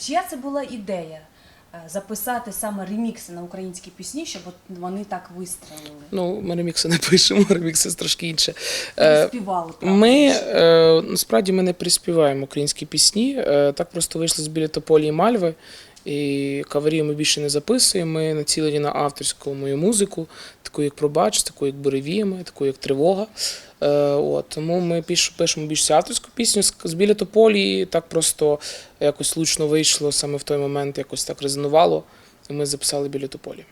Чия це була ідея е, записати саме ремікси на українські пісні, щоб вони так вистрелили? Ну, ми ремікси не пишемо, ремікси трошки інше. Е, співали, правда? Ми е, насправді ми не приспіваємо українські пісні. Е, так просто вийшло з біля Тополі і Мальви. І каверів ми більше не записуємо. Ми націлені на авторську мою музику, таку як пробач, таку як буревіями, таку як тривога. Е, от, тому ми пишемо більше авторську пісню з, біля Тополі. Так просто якось влучно вийшло саме в той момент, якось так резонувало. І ми записали біля Тополі.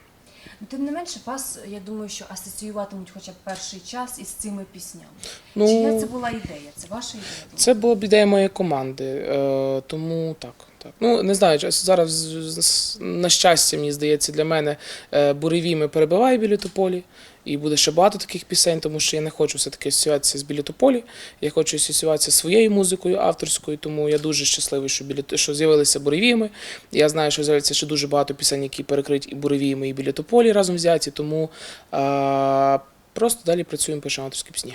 Ну, Тим не менше, вас, я думаю, що асоціюватимуть хоча б перший час із цими піснями. Ну, Чия це була ідея? Це ваша ідея? Це була б ідея моєї команди, е, тому так. так. Ну, не знаю, зараз, на щастя, мені здається, для мене е, буревіми перебиває біля тополі. І буде ще багато таких пісень, тому що я не хочу все-таки асоціюватися з білітополі. Я хочу асоціюватися своєю музикою авторською, тому я дуже щасливий, що біля що з'явилися буревіями. Я знаю, що з'явиться ще дуже багато пісень, які перекриють і буревіями, і біля тополі разом взяті. Тому а, просто далі працюємо, пишемо авторські пісні.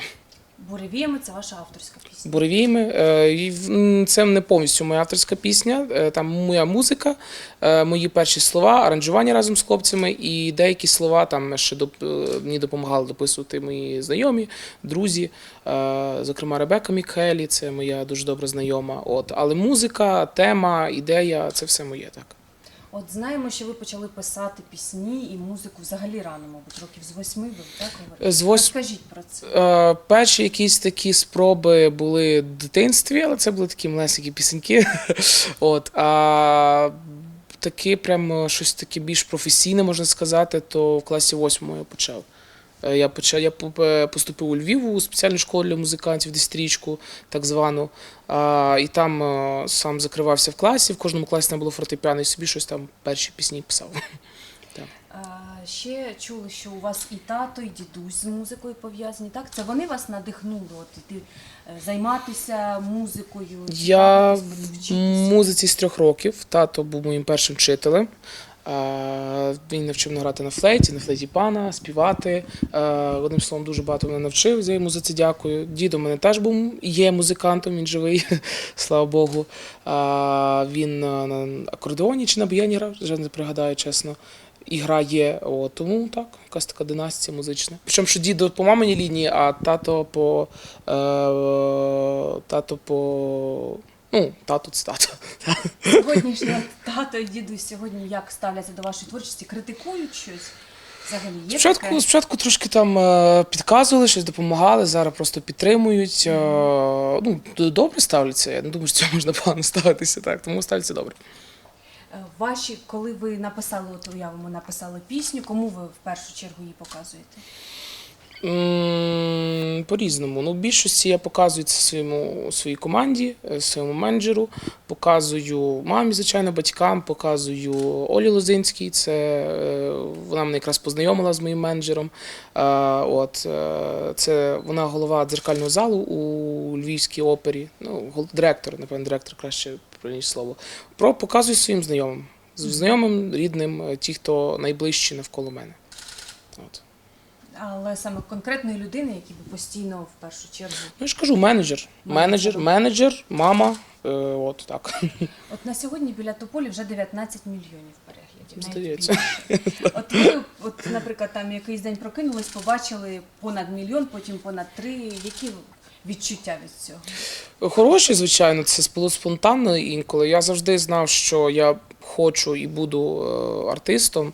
Буревіями це ваша авторська пісня. Буревіями. Е, Це не повністю моя авторська пісня. е, Там моя музика, е, мої перші слова, аранжування разом з хлопцями, і деякі слова там ще мені допомагали дописувати мої знайомі, друзі. Зокрема, Ребека Мікхелі, це моя дуже добра знайома. От. Але музика, тема, ідея це все моє так. От знаємо, що ви почали писати пісні і музику взагалі рано, мабуть, років з восьми, ви так говорите? З вось- Розкажіть про це. Е, перші якісь такі спроби були в дитинстві, але це були такі малесенькі пісеньки. От, а таке прям щось таке більш професійне, можна сказати, то в класі восьмому я почав. Е, Я почав, я е, поступив у Львів у спеціальну школу для музикантів, десятирічку, так звану. І там е, сам закривався в класі. В кожному класі там було фортепіано, і собі щось там перші пісні писав. Ще чули, що у вас і тато, і дідусь з музикою пов'язані. Так, це вони вас надихнули от іти е, займатися музикою. Я в музиці з трьох років. Тато був моїм першим вчителем. Е, Він навчив мене грати на флейті, на флейті пана, співати. Е, Одним словом, дуже багато мене навчив. Я йому за це дякую. Дідо мене теж був є музикантом, він живий, слава Богу. Е, Він на акордеоні чи на баяні грав, вже не пригадаю, чесно. І грає, О, тому так, якась така династія музична. Причому, що дідо по маминій лінії, а тато по е, тато по. Ну, тато це тато. Сьогоднішні тато і дідусь сьогодні як ставляться до вашої творчості? Критикують щось? Взагалі є Спочатку, таке? спочатку трошки там е, підказували, щось допомагали, зараз просто підтримують. Е, ну, добре ставляться. Я не думаю, що цього можна погано ставитися, так, тому ставляться добре. Е, Ваші, коли ви написали, от уявимо, написали пісню, кому ви в першу чергу її показуєте? По-різному. Ну, в більшості я показую це своєму своїй команді, е, своєму менеджеру, показую мамі, звичайно, батькам, показую Олі Лозинській. Це е, вона мене якраз познайомила з моїм менеджером. Е, От це вона голова дзеркального залу у Львівській опері. Ну, директор, напевно, директор краще правильніше слово. Про показую своїм знайомим. Знайомим, рідним, ті, хто найближчі навколо мене. От. Але саме конкретної людини, які би постійно в першу чергу. Ну, я ж кажу, менеджер. Менеджер, менеджер, мама. Е, от так. От на сьогодні біля Тополі вже 19 мільйонів переглядів. навіть Здається. більше. От ви, от, наприклад, там якийсь день прокинулись, побачили понад мільйон, потім понад три. Які відчуття від цього? Хороші, звичайно, це було спонтанно інколи. Я завжди знав, що я хочу і буду е, артистом.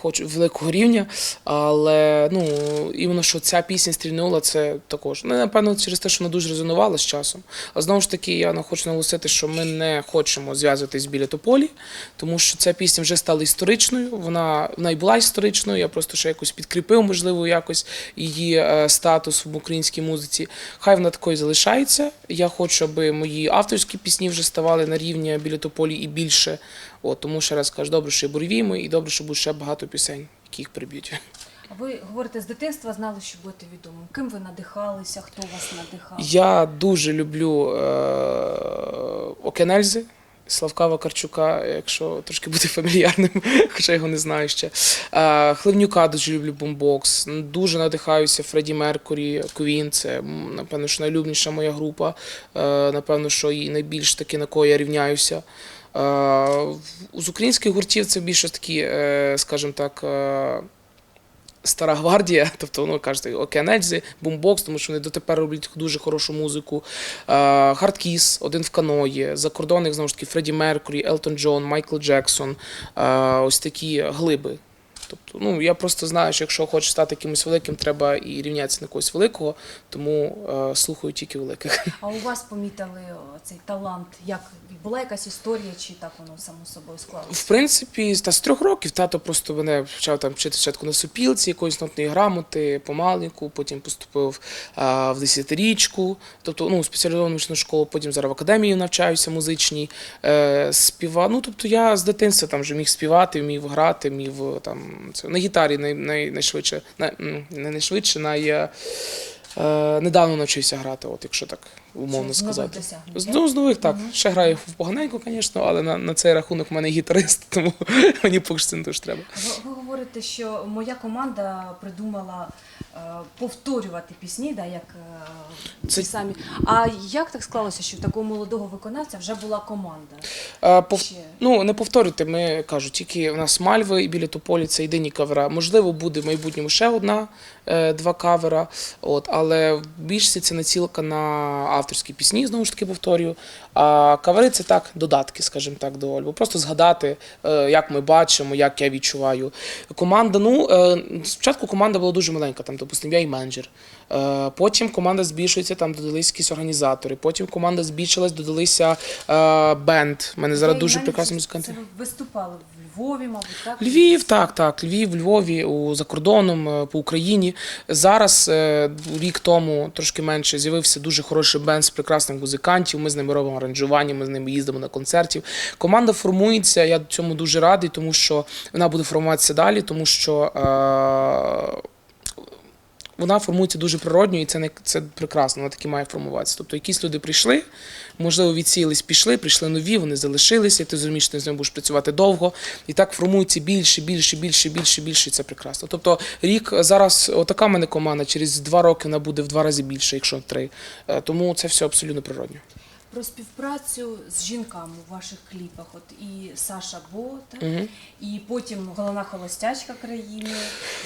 Хочу великого рівня, але ну іменно що ця пісня стрільнула, це також. Ну, напевно, через те, що вона дуже резонувала з часом. А знову ж таки, я хочу наголосити, що ми не хочемо зв'язуватись біля тополі, тому що ця пісня вже стала історичною. Вона вона й була історичною. Я просто ще якось підкріпив, можливо, якось її е, статус в українській музиці. Хай вона такою залишається. Я хочу, аби мої авторські пісні вже ставали на рівні біля тополі і більше. От, тому ще раз кажу, добре, що є буревіми, і добре, що буде ще багато пісень, які їх приб'ють. А ви говорите, з дитинства знали, що будете відомим. Ким ви надихалися, хто вас надихав? Я дуже люблю е, Окенельзи. Славка Вакарчука, якщо трошки бути фамільярним, хоча його не знаю ще. Е, Хливнюка дуже люблю бомбокс. Дуже надихаюся Фредді Меркурі, Квін. Це напевно, що найлюбніша моя група. Е, Напевно, що і найбільш таки на кого я рівняюся. Е, З українських гуртів це більше такі, е, скажімо так. е, Стара гвардія, тобто ну кажете, Океанельзи, бумбокс, тому що вони дотепер роблять дуже хорошу музику. Хардкіс, один в каної, закордонних знову ж таки Фредді Меркурі, Елтон Джон, Майкл Джексон. Ось такі глиби. Тобто, ну я просто знаю, що якщо хочеш стати якимось великим, треба і рівнятися на когось великого, тому е, слухаю тільки великих. А у вас помітили цей талант? Як була якась історія, чи так воно само собою склалося? В принципі, та з трьох років тато просто мене почав там вчити спочатку на супілці, якоїсь нотної грамоти, помаленьку, потім поступив а, в десятирічку, тобто ну, спеціалізовану школу, потім зараз в академії навчаюся музичній. Е, співа... Ну, тобто я з дитинства там вже міг співати, вмів грати, міг там це на гітарі най, най, найшвидше, най, не найшвидше, най, е, е, недавно навчився грати, от якщо так умовно сказати. З, ну, з нових так. Ще граю в поганеньку, звісно, але на, на цей рахунок в мене гітарист, тому мені поки що це не дуже треба. Ви, ви говорите, що моя команда придумала е, повторювати пісні, да, як е, Це- самі. А як так склалося, що в такого молодого виконавця вже була команда? А, пов... Ще? Ну, не повторюйте, ми кажу, тільки у нас Мальви і біля Тополі це єдині кавера. Можливо, буде в майбутньому ще одна, е, два кавера. От, але в більшості це націлка на авторські пісні, знову ж таки повторюю. А кавери це так, додатки, скажімо так, до альбому. Просто згадати, як ми бачимо, як я відчуваю. Команда, ну, е, спочатку команда була дуже маленька, там, допустимо, я і менеджер. Е, Потім команда збільшується, там додались якісь організатори. Потім команда збільшилась, додалися е, бенд. У мене зараз Ви дуже прекрасні музиканти. ви виступали в Львові, мабуть, так? Львів, так, так. Львів, Львові, у, за кордоном, по Україні. Зараз, рік тому, трошки менше, з'явився дуже хороший бенд з прекрасних музикантів. Ми з ними робимо аранжування, ми з ними їздимо на концертів. Команда формується. Я цьому дуже радий, тому що вона буде формуватися далі, тому що. Е, вона формується дуже природньо, і це не це прекрасно. Вона таки має формуватися. Тобто, якісь люди прийшли, можливо, відсіялись, пішли, прийшли нові, вони залишилися. і Ти розумієш, що ти з ними будеш працювати довго, і так формується більше, більше, більше, більше, більше. І це прекрасно. Тобто, рік зараз, отака мене команда, через два роки вона буде в два рази більше, якщо три. Е, Тому це все абсолютно природньо. Про співпрацю з жінками у ваших кліпах. От і Саша Бо, так? Мгм. і потім головна холостячка країни,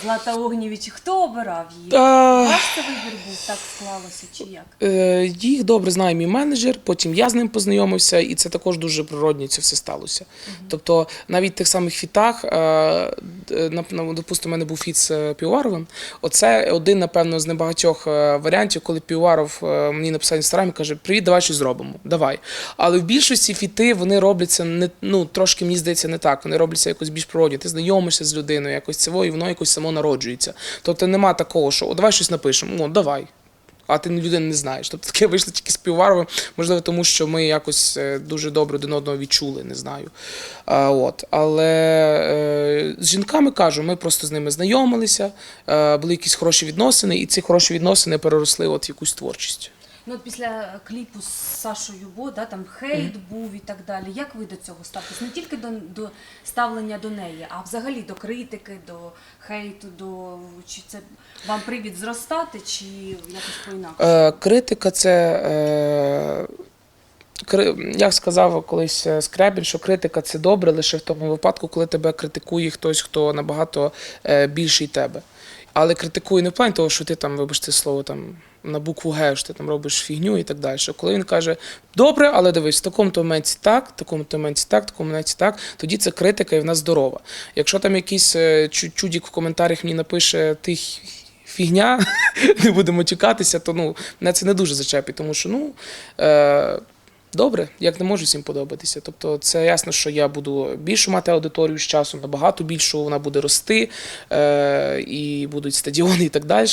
Злата Огнєвіч. Хто обирав її? Та- Ваш це вибір був, так склалося чи як? Е, Їх добре знає мій менеджер, потім я з ним познайомився, і це також дуже природньо це все сталося. Тобто навіть в тих самих фітах, е, на- допустимо, у мене був фіт з е, Піваровим. Оце один, напевно, з небагатьох е, варіантів, коли Піваров е, мені написав в інстаграмі, каже: Привіт, давай щось зробимо. Давай. Але в більшості фіти вони робляться не ну трошки, мені здається, не так. Вони робляться якось більш природні. Ти знайомишся з людиною, якось цього, і воно якось само народжується. Тобто нема такого, що «О, давай щось напишемо. О, давай а ти людину не знаєш. Тобто таке вийшло тільки з Піваровим, можливо, тому що ми якось е, дуже добре один одного відчули, не знаю. А, от. Але е, з жінками кажу, ми просто з ними знайомилися, е, були якісь хороші відносини, і ці хороші відносини переросли от якусь творчість. Ну, от після кліпу з Сашою Бо, да, там хейт був і так далі. Як ви до цього ставитесь? Не тільки до, до ставлення до неї, а взагалі до критики, до хейту, до чи це вам привід зростати, чи якось по-інакше? Е, критика це. Е, як сказав колись е, Скрябін, що критика це добре лише в тому випадку, коли тебе критикує хтось, хто набагато е, більший тебе. Але критикує не в плані того, що ти там, вибачте слово, там на букву Г, що ти там робиш фігню і так далі. Коли він каже, добре, але дивись, в такому-то моменті так, в такому-то моменті так, в такому моменті так, тоді це критика і вона здорова. Якщо там якийсь е, чудік в коментарях мені напише ти фігня, не будемо тікатися, то ну, мене це не дуже зачепить, тому що ну. Е, Добре, як не можу всім подобатися. Тобто, це ясно, що я буду більше мати аудиторію з часом, набагато більше вона буде рости, е, і будуть стадіони і так далі.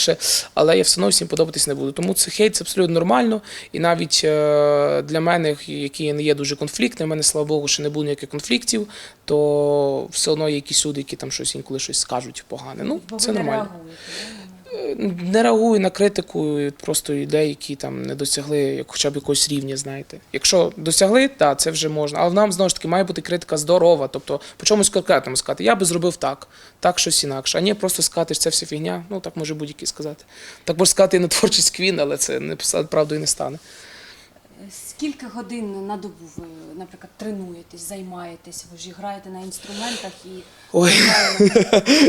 Але я все одно всім подобатись не буду. Тому це хейт це абсолютно нормально. І навіть е, для мене, який не є дуже конфліктним, в мене, слава Богу, ще не було ніяких конфліктів, то все одно є якісь люди, які там щось інколи щось скажуть погане. Ну, Бо це нормально. Не реагую на критику просто людей, які там не досягли хоча б якогось рівня, знаєте. Якщо досягли, так, це вже можна. Але нам знову ж таки має бути критика здорова. Тобто по чомусь конкретному сказати, я би зробив так, так щось інакше. А ні, просто сказати, що це все фігня. Ну так може будь-який сказати. Так може сказати і на творчість Квін, але це не правдою не стане. Скільки годин на добу ви, наприклад, тренуєтесь, займаєтесь? Ви ж граєте на інструментах і Ой.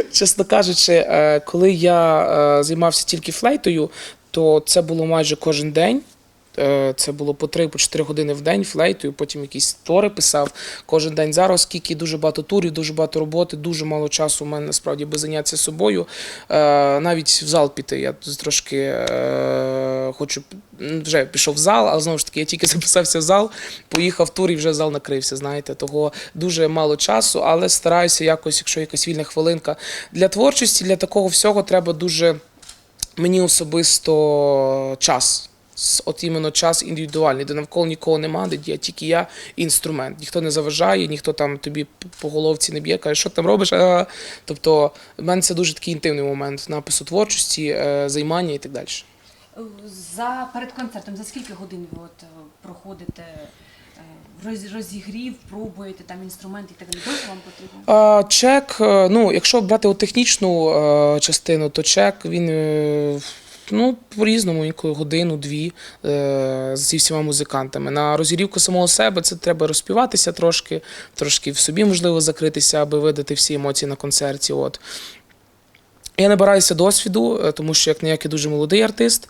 Чесно кажучи, е, коли я е, займався тільки флейтою, то це було майже кожен день. Е, Це було по 3-4 години в день флейтою, потім якісь твори писав кожен день. Зараз, оскільки дуже багато турів, дуже багато роботи, дуже мало часу у мене насправді би зайнятися собою. Е, Навіть в зал піти. Я трошки е, хочу м, вже пішов в зал, але знову ж таки, я тільки записався в зал, поїхав в тур і вже зал накрився. Знаєте, того дуже мало часу, але стараюся якось, якщо якась вільна хвилинка. Для творчості, для такого всього треба дуже мені особисто час. От іменно час індивідуальний, де навколо нікого нема, де є тільки я і інструмент. Ніхто не заважає, ніхто там тобі по головці не б'є, каже, що ти там робиш. А, тобто, в мене це дуже такий інтимний момент напису творчості, е, займання і так далі. за перед концертом, за скільки годин ви от е, проходите е, розігрів, пробуєте там інструмент і так далі? Довго вам потрібно? Чек, ну, якщо брати от технічну частину, то чек він ну, по-різному, інколи годину-дві е, зі всіма музикантами. На розігрівку самого себе це треба розпіватися трошки, трошки в собі можливо закритися, аби видати всі емоції на концерті. От. Я набираюся досвіду, е, тому що як ніякий дуже молодий артист.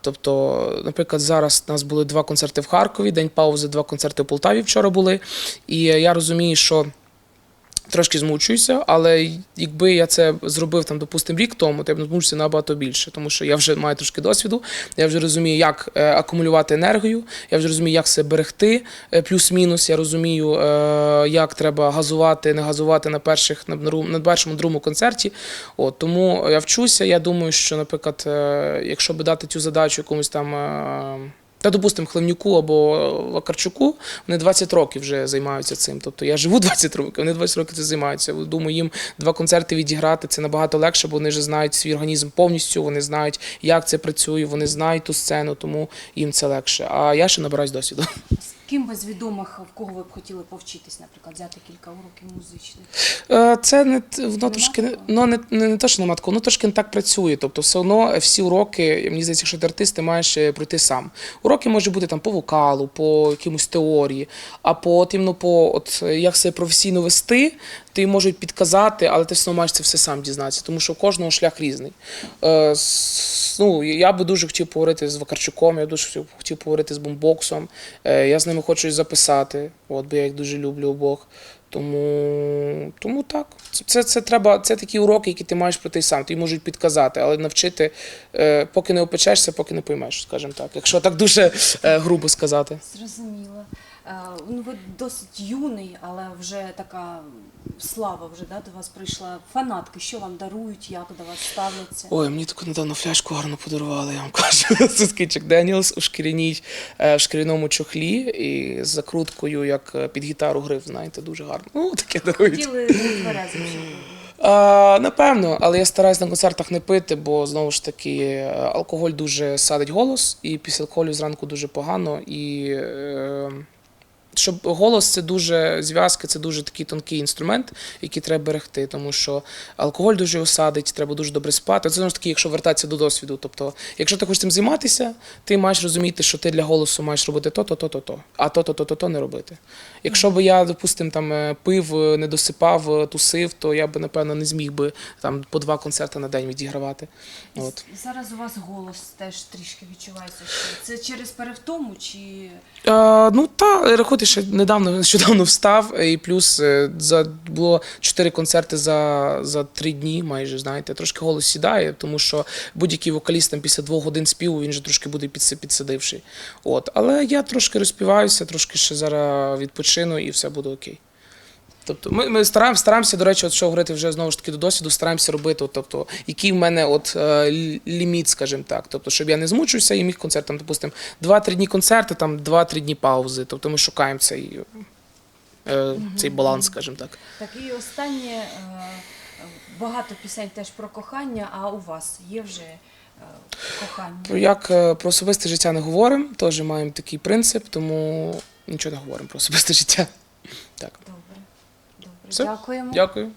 Тобто, наприклад, зараз у нас були два концерти в Харкові, день паузи, два концерти в Полтаві вчора були. І я розумію, що трошки змучуюся, але якби я це зробив там, допустимо, рік тому, то я б змучився набагато більше, тому що я вже маю трошки досвіду, я вже розумію, як е, акумулювати енергію, я вже розумію, як себе берегти, е, плюс-мінус. Я розумію, е, як треба газувати, не газувати на перших на, першому другому концерті. От тому я вчуся. Я думаю, що, наприклад, якщо би дати цю задачу якомусь там. Та, допустимо, Хлевнюку або Вакарчуку, вони 20 років вже займаються цим. Тобто я живу 20 років, вони 20 років це займаються. Думаю, їм два концерти відіграти це набагато легше, бо вони вже знають свій організм повністю, вони знають, як це працює, вони знають ту сцену, тому їм це легше. А я ще набираюсь досвіду. Ким з відомих, в кого ви б хотіли повчитись, наприклад, взяти кілька уроків музичних? Е, Це не воно трошки ну, не, не, не те, що нема такого, воно трошки не так працює. Тобто, все одно всі уроки, мені здається, якщо ти артист, ти маєш е, пройти сам. Уроки можуть бути там по вокалу, по якимось теорії, а по от, іменно по от е, як себе професійно вести, ти можуть підказати, але ти все одно маєш це все сам дізнатися, тому що у кожного шлях різний. Е, с- ну, я би дуже хотів поговорити з Вакарчуком, я дуже хотів- хотів поговорити з бомбоксом. Е, я з ними хочу і записати, от, бо я їх дуже люблю обох. Тому, тому так. Це, це, це треба, це такі уроки, які ти маєш пройти сам. Тобі можуть підказати, але навчити, е, поки не опечешся, поки не поймеш, скажімо так. Якщо так дуже е, грубо сказати. Зрозуміло. Е, Ну, ви досить юний, але вже така слава вже да, до вас прийшла. Фанатки, що вам дарують, як до вас ставляться? Ой, мені таку недавно фляжку гарно подарували, я вам кажу. Це такий Деніелс у шкіряній, е, в шкіряному чохлі і з закруткою, як е, під гітару грив, знаєте, дуже гарно. Ну, таке дарують. Хотіли тверезим. А, напевно, але я стараюсь на концертах не пити, бо знову ж таки алкоголь дуже садить голос, і після алкоголю зранку дуже погано. І е, щоб голос це дуже зв'язки, це дуже такий тонкий інструмент, який треба берегти, тому що алкоголь дуже осадить, треба дуже добре спати. Це знову ж таки, якщо вертатися до досвіду. Тобто, якщо ти хочеш цим займатися, ти маєш розуміти, що ти для голосу маєш робити то, то, то, то, то, а то, то, то, то, то не робити. Якщо би я, допустим, там е, пив, е, не досипав, е, тусив, то я би напевно не зміг би там по два концерти на день відігравати. От. Зараз у вас голос теж трішки відчувається. Це через перевтому чи Е, ну та рахуйте, ще недавно нещодавно встав, і плюс за було чотири концерти за, за три дні, майже знаєте, трошки голос сідає, тому що будь-який вокаліст там після двох годин співу він же трошки буде підси- підсидивший. От, але я трошки розпіваюся, трошки ще зараз шину і все буде окей. Тобто ми ми стараємося, стараємося, до речі, от що говорити вже знову ж таки до досвіду, стараємося робити, от, тобто, який в мене от е, ліміт, скажімо так. Тобто, щоб я не змучився і міг концертом, допустимо, 2-3 дні концерти, там 2-3 дні паузи. Тобто ми шукаємо цей е, цей баланс, скажімо так. Так, і останнє е, багато пісень теж про кохання, а у вас є вже. Е, кохання. Як е, про особисте життя не говоримо, теж маємо такий принцип, тому Нічого не говоримо про особисте життя. Так. Добре. Добре. Все? Дякуємо. Дякую.